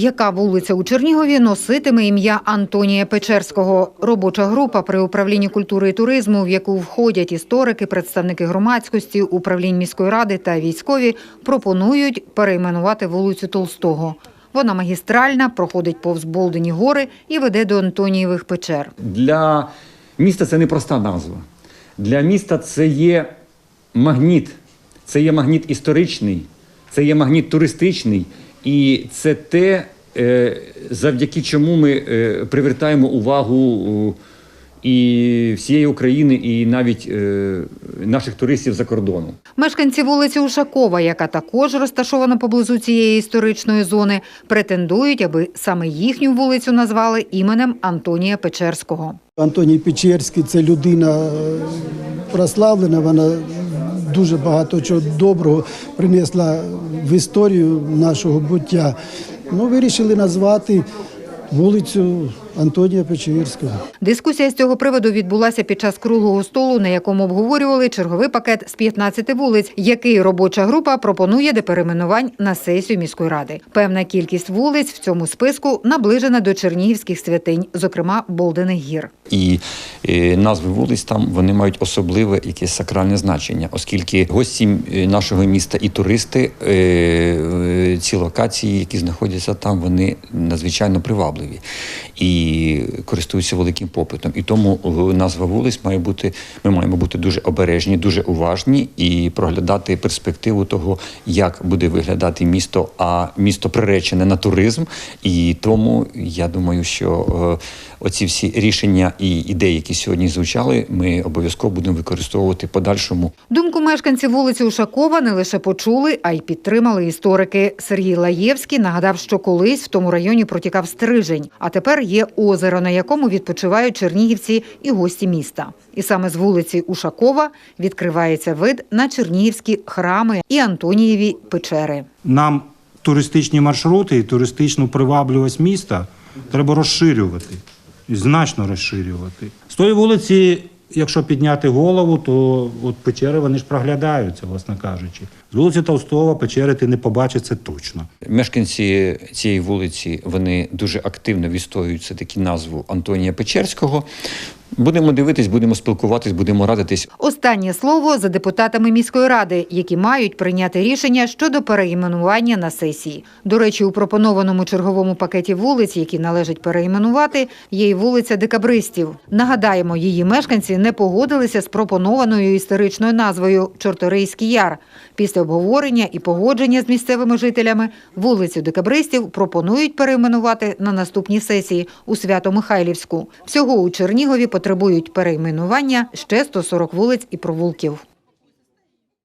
Яка вулиця у Чернігові носитиме ім'я Антонія Печерського? Робоча група при управлінні культури і туризму, в яку входять історики, представники громадськості, управлінь міської ради та військові, пропонують перейменувати вулицю Толстого. Вона магістральна, проходить повз Болдені гори і веде до Антонієвих печер. Для міста це не проста назва. Для міста це є магніт, це є магніт історичний, це є магніт туристичний, і це те, е, завдяки чому ми е, привертаємо увагу і всієї України, і навіть е, наших туристів за кордону. Мешканці вулиці Ушакова, яка також розташована поблизу цієї історичної зони, претендують, аби саме їхню вулицю назвали іменем Антонія Печерського. Антоній Печерський це людина прославлена, вона дуже багато чого доброго принесла в історію нашого буття. Ну, вирішили назвати вулицю Антонія Печерського. Дискусія з цього приводу відбулася під час круглого столу, на якому обговорювали черговий пакет з 15 вулиць, який робоча група пропонує до перейменувань на сесію міської ради. Певна кількість вулиць в цьому списку наближена до чернігівських святинь, зокрема Болдених гір. І е, назви вулиць там вони мають особливе якесь сакральне значення, оскільки гості е, нашого міста і туристи е, ці локації, які знаходяться там, вони надзвичайно привабливі і користуються великим попитом. І тому е, назва вулиць має бути. Ми маємо бути дуже обережні, дуже уважні і проглядати перспективу того, як буде виглядати місто, а місто приречене на туризм. І тому я думаю, що е, оці всі рішення і ідеї, які сьогодні звучали, ми обов'язково будемо використовувати подальшому. Думку мешканців вулиці Ушакова не лише почули, а й підтримали історики. Сергій Лаєвський нагадав, що колись в тому районі протікав стрижень, а тепер є озеро, на якому відпочивають чернігівці і гості міста. І саме з вулиці Ушакова відкривається вид на чернігівські храми і Антонієві печери. нам туристичні маршрути і туристичну привабливість міста треба розширювати. І значно розширювати. З тої вулиці, якщо підняти голову, то от печери вони ж проглядаються, власне кажучи. З вулиці Толстого печери ти не побачиш це точно. Мешканці цієї вулиці вони дуже активно відстоюють все таки назву Антонія Печерського. Будемо дивитись, будемо спілкуватись, будемо радитись. Останнє слово за депутатами міської ради, які мають прийняти рішення щодо переіменування на сесії. До речі, у пропонованому черговому пакеті вулиць, які належить переіменувати, є й вулиця Декабристів. Нагадаємо, її мешканці не погодилися з пропонованою історичною назвою Чорторийський яр. Після обговорення і погодження з місцевими жителями вулицю Декабристів пропонують перейменувати на наступній сесії у Свято-Михайлівську. Всього у Чернігові потребують перейменування ще 140 вулиць і провулків.